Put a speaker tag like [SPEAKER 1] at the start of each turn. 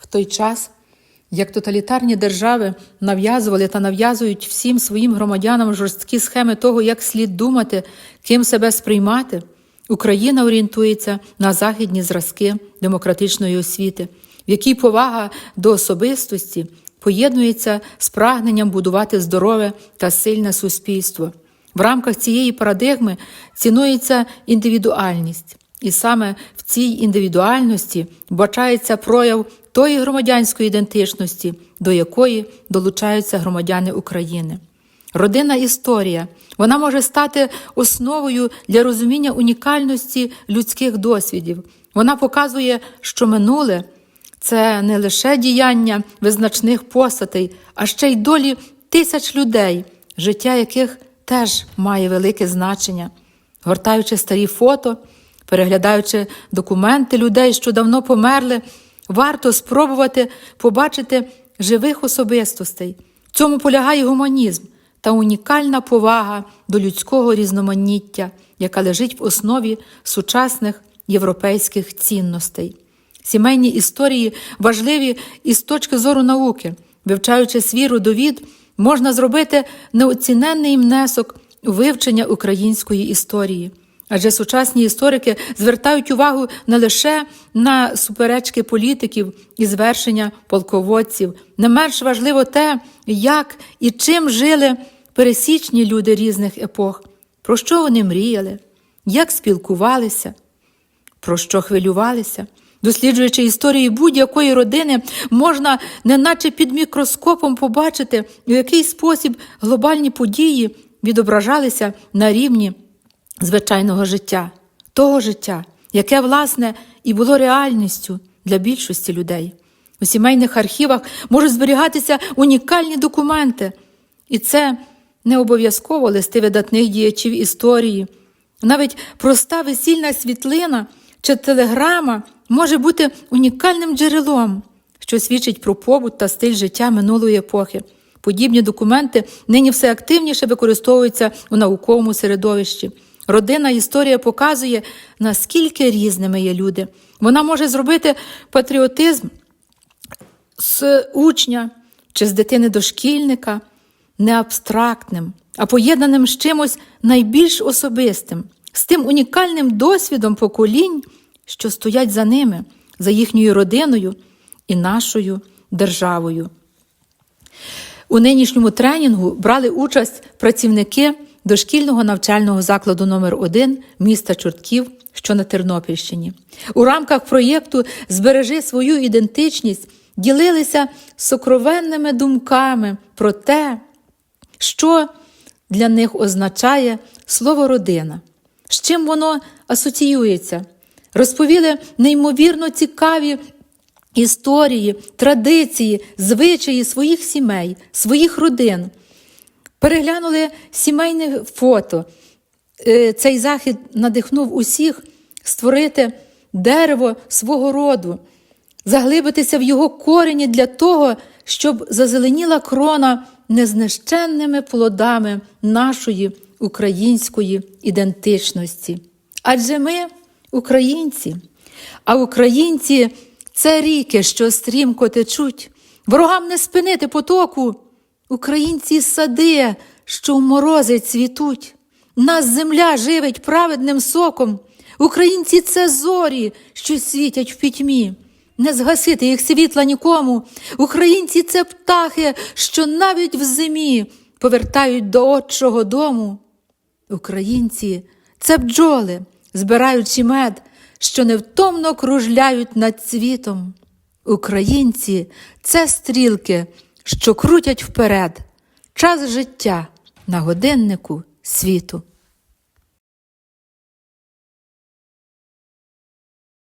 [SPEAKER 1] В той час, як тоталітарні держави нав'язували та нав'язують всім своїм громадянам жорсткі схеми того, як слід думати, ким себе сприймати, Україна орієнтується на західні зразки демократичної освіти, в якій повага до особистості поєднується з прагненням будувати здорове та сильне суспільство. В рамках цієї парадигми цінується індивідуальність, і саме в цій індивідуальності бачається прояв тої громадянської ідентичності, до якої долучаються громадяни України. Родинна історія вона може стати основою для розуміння унікальності людських досвідів. Вона показує, що минуле це не лише діяння визначних постатей, а ще й долі тисяч людей, життя яких теж має велике значення. Гортаючи старі фото, переглядаючи документи людей, що давно померли, варто спробувати побачити живих особистостей. В цьому полягає гуманізм та унікальна повага до людського різноманіття, яка лежить в основі сучасних європейських цінностей. Сімейні історії важливі і з точки зору науки. Вивчаючи свій родовід, можна зробити неоціненний внесок у вивчення української історії. Адже сучасні історики звертають увагу не лише на суперечки політиків і звершення полководців, не менш важливо те, як і чим жили пересічні люди різних епох, про що вони мріяли, як спілкувалися, про що хвилювалися. Досліджуючи історії будь-якої родини, можна, неначе під мікроскопом, побачити, у який спосіб глобальні події відображалися на рівні звичайного життя, того життя, яке, власне, і було реальністю для більшості людей. У сімейних архівах можуть зберігатися унікальні документи, і це не обов'язково листи видатних діячів історії. Навіть проста весільна світлина чи телеграма може бути унікальним джерелом, що свідчить про побут та стиль життя минулої епохи. Подібні документи нині все активніше використовуються у науковому середовищі. Родинна історія показує, наскільки різними є люди. Вона може зробити патріотизм з учня чи з дитини дошкільника не абстрактним, а поєднаним з чимось найбільш особистим, з тим унікальним досвідом поколінь, що стоять за ними, за їхньою родиною і нашою державою. У нинішньому тренінгу брали участь працівники дошкільного навчального закладу номер 1 міста Чортків, що на Тернопільщині. У рамках проєкту Збережи свою ідентичність ділилися сокровенними думками про те, що для них означає слово родина, з чим воно асоціюється. Розповіли неймовірно цікаві історії, традиції, звичаї своїх сімей, своїх родин. Переглянули сімейне фото. Е, Цей захід надихнув усіх створити дерево свого роду, заглибитися в його корені для того, щоб зазеленіла крона незнищенними плодами нашої української ідентичності. Адже ми українці, а українці це ріки, що стрімко течуть. Ворогам не спинити потоку. Українці сади, що в морози цвітуть. Нас земля живить праведним соком. Українці це зорі, що світять в пітьмі. Не згасити їх світла нікому. Українці це птахи, що навіть в зимі повертають до отчого дому. Українці це бджоли, збираючи мед, що невтомно кружляють над світом. Українці це стрілки, що крутять вперед час життя на годиннику світу.